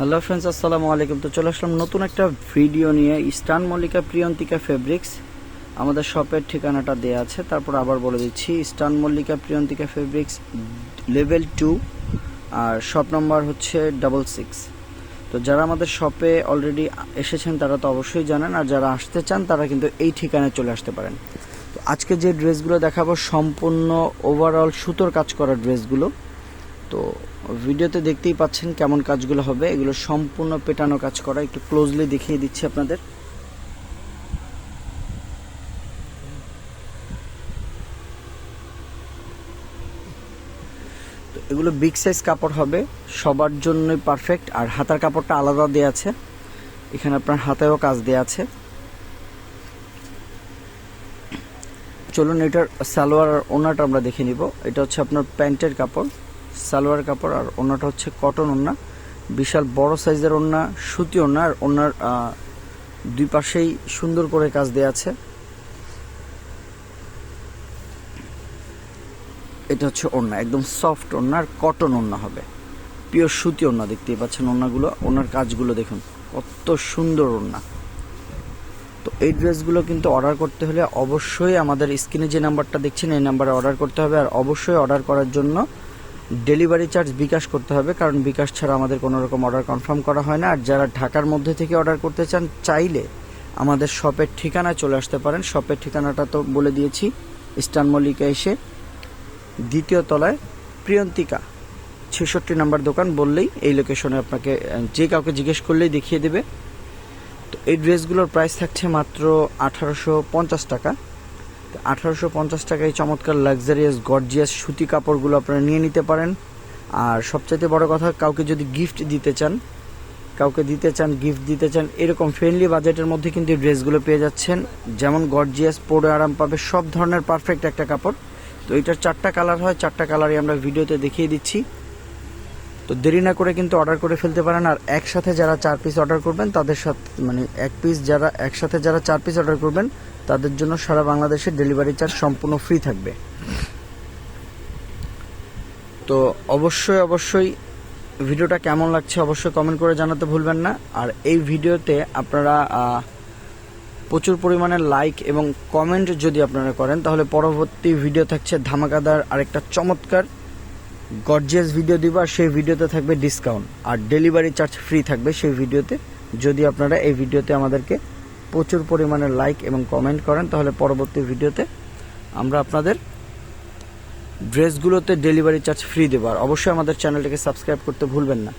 Hello friends আসসালামু আলাইকুম। তো চলে আসলাম নতুন একটা ভিডিও নিয়ে। ইস্টার্ন মল্লিকা প্রিয়ন্তিকা ফেব্রিক্স আমাদের শপের ঠিকানাটা দেওয়া আছে। তারপর আবার বলে দিচ্ছি, eastern Mallika Priyantika fabrics level two আর শপ নম্বর হচ্ছে ডাবল সিক্স তো যারা আমাদের শপে অলরেডি এসেছেন, তারা তো অবশ্যই জানেন। আর যারা আসতে চান, তারা কিন্তু এই ঠিকানায় চলে আসতে পারেন। তো আজকে যে ড্রেসগুলো দেখাবো, সম্পূর্ণ ওভারঅল সুতোর কাজ করা ড্রেসগুলো তো ভিডিওতে দেখতেই পাচ্ছেন কেমন কাজগুলো হবে। এগুলো সম্পূর্ণ পেটানো কাজ করা। একটু ক্লোজলি দেখিয়ে দিচ্ছি আপনাদের। তো এগুলো বিগ সাইজ কাপড় হবে। সবার জন্যই পারফেক্ট আর হাতার কাপড়টা আলাদা দেওয়া আছে। এখানে আপনার হাতেও কাজ দেওয়া আছে। চলুন এটার সালোয়ার ওনাটা আমরা দেখে নিব। এটা হচ্ছে আপনার প্যান্টের কাপড়। সালোয়ার কাপড় আর ওনাটা হচ্ছে কটন ওনা বিশাল বড় সাইজের ওনা সুতি ওনা আর ওনার দুই পাশেই সুন্দর করে কাজ দেওয়া আছে। এটা হচ্ছে ওড়না একদম সফট ওড়না আর কটন ওড়না হবে। পিওর সুতি ওড়না দেখতেই পাচ্ছেন ওড়নাগুলো ওনার কাজগুলো দেখুন, কত সুন্দর ওড়না তো এই ড্রেসগুলো কিন্তু অর্ডার করতে হলে অবশ্যই আমাদের স্ক্রিনে যে নাম্বারটা দেখছেন, এই নাম্বারে অর্ডার করতে হবে। আর অবশ্যই অর্ডার করার জন্য ডেলিভারি চার্জ বিকাশ করতে হবে, কারণ বিকাশ ছাড়া আমাদের কোনো রকম অর্ডার কনফার্ম করা হয় না। আর যারা ঢাকার মধ্যে থেকে অর্ডার করতে চান, চাইলে আমাদের শপের ঠিকানায় চলে আসতে পারেন। শপের ঠিকানাটা তো বলে দিয়েছি, ইস্টার্ন মল্লিকা এসে দ্বিতীয় তলায় প্রিয়ন্তিকা, ছেষট্টি নাম্বার দোকান বললেই এই লোকেশনে আপনাকে যে কাউকে জিজ্ঞেস করলেই দেখিয়ে দেবে। তো এই ড্রেসগুলোর প্রাইস থাকছে মাত্র আঠারোশো পঞ্চাশ টাকা। আঠারোশো পঞ্চাশ টাকায় চমৎকার লাক্সারিয়াস গর্জিয়াস সুতি কাপড়গুলো আপনারা নিয়ে নিতে পারেন। আর সবচাইতে বড় কথা, কাউকে যদি গিফট দিতে চান, কাউকে দিতে চান গিফট দিতে চান, এরকম ফ্রেন্ডলি বাজেটের মধ্যে কিন্তু ড্রেসগুলো পেয়ে যাচ্ছেন। যেমন গর্জিয়াস পরে আরাম পাবে, সব ধরনের পারফেক্ট একটা কাপড়। তো এটার চারটা কালার হয়, চারটা কালারই আমরা ভিডিওতে দেখিয়ে দিচ্ছি। তো দেরি না করে কিন্তু অর্ডার করে ফেলতে পারেন, আর একসাথে যারা চার পিস অর্ডার করবেন, তাদের সাথে মানে এক পিস যারা, একসাথে যারা চার পিস অর্ডার করবেন তাদের জন্য সারা বাংলাদেশে ডেলিভারি চার্জ সম্পূর্ণ ফ্রি থাকবে। তো অবশ্যই অবশ্যই ভিডিওটা কেমন লাগছে অবশ্যই কমেন্ট করে জানাতে ভুলবেন না। আর এই ভিডিওতে আপনারা প্রচুর পরিমাণে লাইক এবং কমেন্ট যদি আপনারা করেন, তাহলে পরবর্তী ভিডিও থাকছে ধামাকাদার আরেকটা চমৎকার গর্জিয়াস ভিডিও দিব, আর সেই ভিডিওতে থাকবে ডিসকাউন্ট আর ডেলিভারি চার্জ ফ্রি থাকবে সেই ভিডিওতে যদি আপনারা এই ভিডিওতে আমাদেরকে প্রচুর পরিমাণে লাইক এবং কমেন্ট করেন, তাহলে পরবর্তী ভিডিওতে আমরা আপনাদের ড্রেসগুলোতে ডেলিভারি চার্জ ফ্রি দেবো। আর অবশ্যই আমাদের চ্যানেলটিকে সাবস্ক্রাইব করতে ভুলবেন না।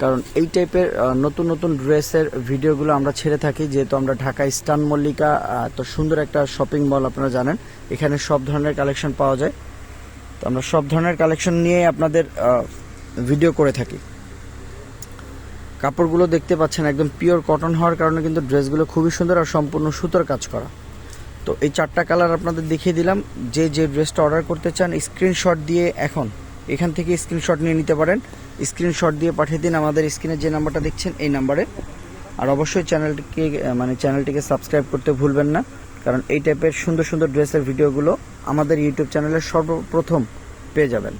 কারণ এই টাইপের নতুন নতুন ড্রেসের ভিডিওগুলো আমরা ছেড়ে থাকি, যেহেতু আমরা ঢাকা ইস্টার্ন মল্লিকা তো সুন্দর একটা শপিং মল আপনারা জানেন। এখানে সব ধরনের কালেকশন পাওয়া যায়। তো আমরা সব ধরনের কালেকশন নিয়ে আপনাদের ভিডিও করে থাকি। কাপড়গুলো দেখতে পাচ্ছেন একদম পিওর কটন হওয়ার কারণে কিন্তু ড্রেসগুলো খুবই সুন্দর আর সম্পূর্ণ সুতোর কাজ করা। তো এই চারটা কালার আপনাদের দেখিয়ে দিলাম। যে যে ড্রেসটা অর্ডার করতে চান স্ক্রিনশট দিয়ে এখন, এখান থেকে স্ক্রিনশট নিয়ে নিতে পারেন। স্ক্রিনশট দিয়ে পাঠিয়ে দিন আমাদের স্ক্রিনে যে নাম্বারটা দেখছেন এই নাম্বারে আর অবশ্যই চ্যানেলটিকে মানে চ্যানেলটিকে সাবস্ক্রাইব করতে ভুলবেন না। কারণ এই টাইপের সুন্দর সুন্দর ড্রেসের ভিডিওগুলো আমাদের ইউটিউব চ্যানেলে সর্বপ্রথম পেয়ে যাবেন।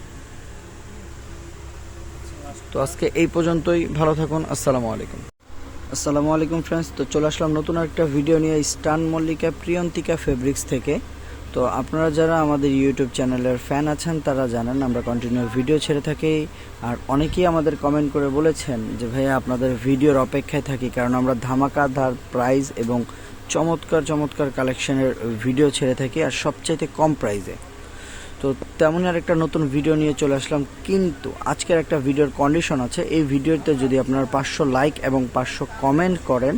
তো আজকে এই পর্যন্তই। ভালো থাকুন, আসসালামু আলাইকুম। আসসালামু আলাইকুম ফ্রেন্ডস তো চলে আসলাম নতুন একটা ভিডিও নিয়ে স্টান মল্লিকা প্রিয়ন্তিকা ফেব্রিক্স থেকে। তো আপনারা যারা আমাদের ইউটিউব চ্যানেলের ফ্যান আছেন, তারা জানেন আমরা কন্টিনিউ ভিডিও ছেড়ে থাকি। আর অনেকেই আমাদের কমেন্ট করে বলেছেন যে, ভাইয়া, আপনাদের ভিডিওর অপেক্ষায় থাকি, কারণ আমরা ধামাকাধার প্রাইজ এবং চমৎকার চমৎকার কালেকশনের ভিডিও ছেড়ে থাকি, আর সবচাইতে কম প্রাইসে তো তেমনই আর একটা নতুন ভিডিও নিয়ে চলে আসলাম। কিন্তু আজকের একটা ভিডিওর কন্ডিশন আছে। এই ভিডিওতে যদি আপনার পাঁচশো লাইক এবং পাঁচশো কমেন্ট করেন,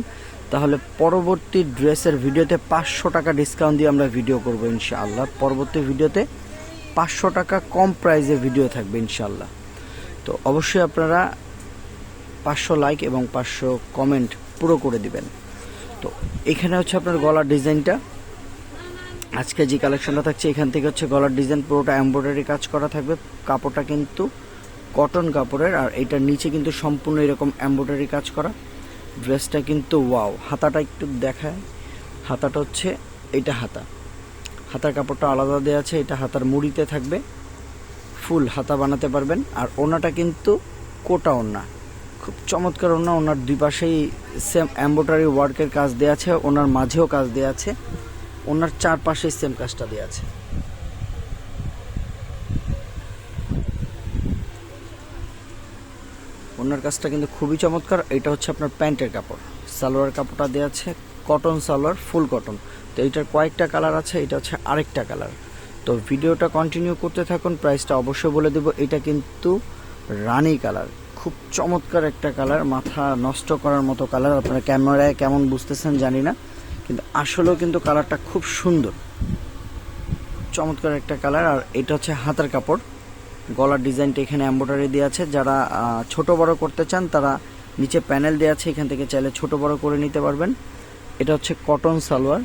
তাহলে পরবর্তী ড্রেসের ভিডিওতে পাঁচশো টাকা ডিসকাউন্ট দিয়ে আমরা ভিডিও করব ইনশাআল্লাহ। পরবর্তী ভিডিওতে পাঁচশো টাকা কম প্রাইসে ভিডিও থাকবে ইনশাআল্লাহ। তো অবশ্যই আপনারা পাঁচশো লাইক এবং পাঁচশো কমেন্ট পুরো করে দিবেন। তো এখানে হচ্ছে আপনার গলার ডিজাইনটা আজকে যে কালেকশনটা থাকছে, এখান থেকে হচ্ছে গলার ডিজাইন পুরোটা এমব্রয়ডারি কাজ করা থাকবে। কাপড়টা কিন্তু কটন কাপড়ের, আর এটার নিচে কিন্তু সম্পূর্ণ এরকম এমব্রয়ডারি কাজ করা। ড্রেসটা কিন্তু ওয়াও হাতাটা একটু দেখায়। হাতাটা হচ্ছে এটা হাতা। হাতার কাপড়টা আলাদা দেওয়া আছে, এটা হাতার মুড়িতে থাকবে। ফুল হাতা বানাতে পারবেন। আর ওনাটা কিন্তু কোটা ওনা খুব চমৎকার ওনা ওনার দুই পাশেই সেম এম্বোটারি ওয়ার্কের কাজ দেওয়া আছে, ওনার মাঝেও কাজ দেওয়া আছে। ওনার চারপাশে সেম কাজটা দেওয়া আছে। ওনার কাজটা কিন্তু খুবই চমৎকার। এটা হচ্ছে আপনার প্যান্টের কাপড়। সালোয়ার কাপড়টা দেওয়া আছে কটন সালোয়ার ফুল কটন তো এইটার কয়েকটা কালার আছে, এটা হচ্ছে আরেকটা কালার তো ভিডিওটা কন্টিনিউ করতে থাকুন প্রাইসটা অবশ্যই বলে দেবো। এটা কিন্তু রানি কালার খুব চমৎকার একটা কালার মাথা নষ্ট করার মতো কালার আপনারা ক্যামেরায় কেমন বুঝতেছেন জানি না। কিন্তু আসলেও কিন্তু কালারটা খুব সুন্দর। চমৎকার একটা কালার, আর এটা হচ্ছে হাতার কাপড়। গলার ডিজাইনটা এখানে এম্ব্রয়ডারি দেওয়া আছে। যারা ছোট বড় করতে চান, তারা নিচে প্যানেল দেওয়া আছে। এখান থেকে চাইলে ছোট বড় করে নিতে পারবেন। এটা হচ্ছে কটন সালোয়ার।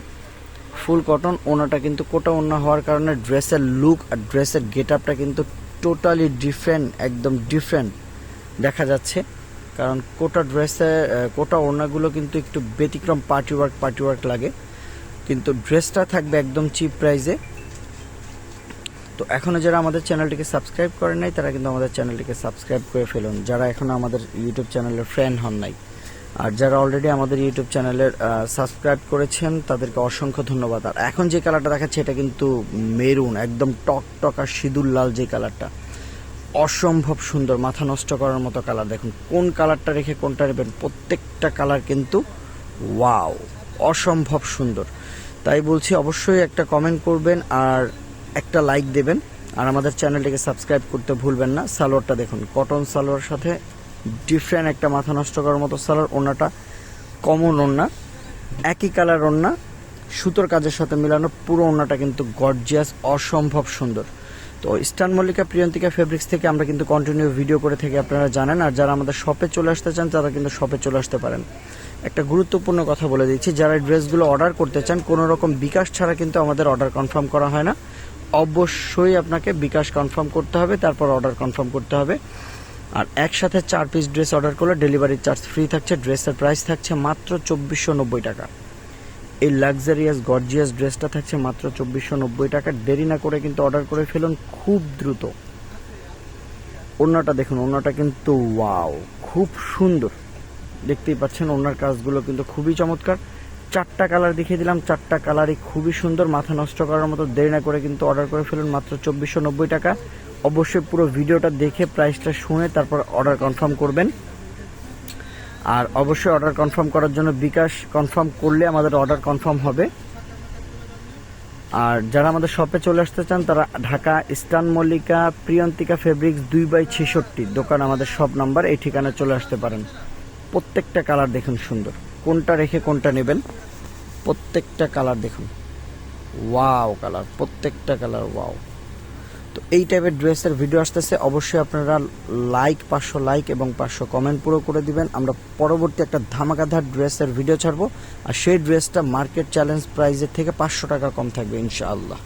ফুল কটন ওনাটা কিন্তু কোটা ওনা হওয়ার কারণে ড্রেসের লুক আর ড্রেসের গেট আপটা কিন্তু টোটালি ডিফারেন্ট একদম ডিফারেন্ট দেখা যাচ্ছে। কারণ কোটা ড্রেসে কোটা ওড়নাগুলো কিন্তু একটু ব্যতিক্রম পার্টি ওয়ার্ক পার্টি ওয়ার্ক লাগে। কিন্তু ড্রেসটা থাকবে একদম চিপ প্রাইসে তো এখনও যারা আমাদের চ্যানেলটিকে সাবস্ক্রাইব করেন নাই, তারা কিন্তু আমাদের চ্যানেলটিকে সাবস্ক্রাইব করে ফেলুন। যারা এখনও আমাদের ইউটিউব চ্যানেলের ফ্রেন্ড হন নাই। আর যারা অলরেডি আমাদের ইউটিউব চ্যানেলের সাবস্ক্রাইব করেছেন, তাদেরকে অসংখ্য ধন্যবাদ। আর এখন যে কালারটা দেখাচ্ছে, এটা কিন্তু মেরুন একদম টক টক আর সিঁদুর লাল যে কালারটা অসম্ভব সুন্দর, মাথা নষ্ট করার মতো কালার দেখুন, কোন কালারটা রেখে কোনটা নেবেন? প্রত্যেকটা কালার কিন্তু ওয়াও অসম্ভব সুন্দর। তাই বলছি অবশ্যই একটা কমেন্ট করবেন আর একটা লাইক দেবেন। আর আমাদের চ্যানেলটিকে সাবস্ক্রাইব করতে ভুলবেন না। সালোয়ারটা দেখুন কটন সালোয়ার সাথে ডিফারেন্ট একটা মাথা নষ্ট করার মতো সালোয়ার। ওনাটা কমন ওনা একই কালার ওনা সুতোর কাজের সাথে মিলানো পুরো ওনাটা কিন্তু গর্জিয়াস অসম্ভব সুন্দর। তো ইস্টার্ন মল্লিকা প্রিয়ন্তিকা ফেব্রিক্স থেকে আমরা কিন্তু কন্টিনিউ ভিডিও করে থেকে, আপনারা জানেন। আর যারা আমাদের শপে চলে আসতে চান, তারা কিন্তু শপে চলে আসতে পারেন। একটা গুরুত্বপূর্ণ কথা বলে দিচ্ছি, যারা ড্রেসগুলো অর্ডার করতে চান, কোনো রকম বিকাশ ছাড়া কিন্তু আমাদের অর্ডার কনফার্ম করা হয় না। অবশ্যই আপনাকে বিকাশ কনফার্ম করতে হবে, তারপর অর্ডার কনফার্ম করতে হবে। আর একসাথে চার পিস ড্রেস অর্ডার করলে ডেলিভারি চার্জ ফ্রি থাকছে ড্রেসের প্রাইস থাকছে মাত্র চব্বিশশো নব্বই টাকা। এই লাক্সারিয়াস গর্জিয়াস ড্রেসটা থাকছে মাত্র চব্বিশশো নব্বই টাকা। দেরি না করে কিন্তু অর্ডার করে ফেলুন খুব দ্রুত। ওনাটা দেখুন ওনাটা কিন্তু ওয়াও খুব সুন্দর। দেখতেই পাচ্ছেন ওনার কাজগুলো কিন্তু খুবই চমৎকার। চারটা কালার দেখিয়ে দিলাম, চারটা কালারই খুবই সুন্দর, মাথা নষ্ট করার মতো দেরি না করে কিন্তু অর্ডার করে ফেলুন মাত্র চব্বিশশো নব্বই টাকা। অবশ্যই পুরো ভিডিওটা দেখে প্রাইসটা শুনে তারপর অর্ডার কনফার্ম করবেন। আর অবশ্যই অর্ডার কনফার্ম করার জন্য বিকাশ কনফার্ম করলে আমাদের অর্ডার কনফার্ম হবে। আর যারা আমাদের শপে চলে আসতে চান, তারা ঢাকা ইস্টার্ন মল্লিকা প্রিয়ন্তিকা ফেব্রিক্স দুই বাই ছেষট্টি দোকান আমাদের সব নাম্বার এই ঠিকানায় চলে আসতে পারেন। প্রত্যেকটা কালার দেখুন সুন্দর। কোনটা রেখে কোনটা নেবেন? প্রত্যেকটা কালার দেখুন। ওয়াও কালার প্রত্যেকটা কালার ওয়াও তো এই টাইপের ড্রেসের ভিডিও আসতেছে। অবশ্যই আপনারা লাইক পাঁচশো লাইক এবং পাঁচশো কমেন্ট পুরো করে দিবেন। আমরা পরবর্তী একটা ধামাকাধার ড্রেসের ভিডিও ছাড়বো। আর সেই ড্রেসটা মার্কেট চ্যালেঞ্জ প্রাইজের থেকে পাঁচশো টাকা কম থাকবে, ইনশাআল্লাহ।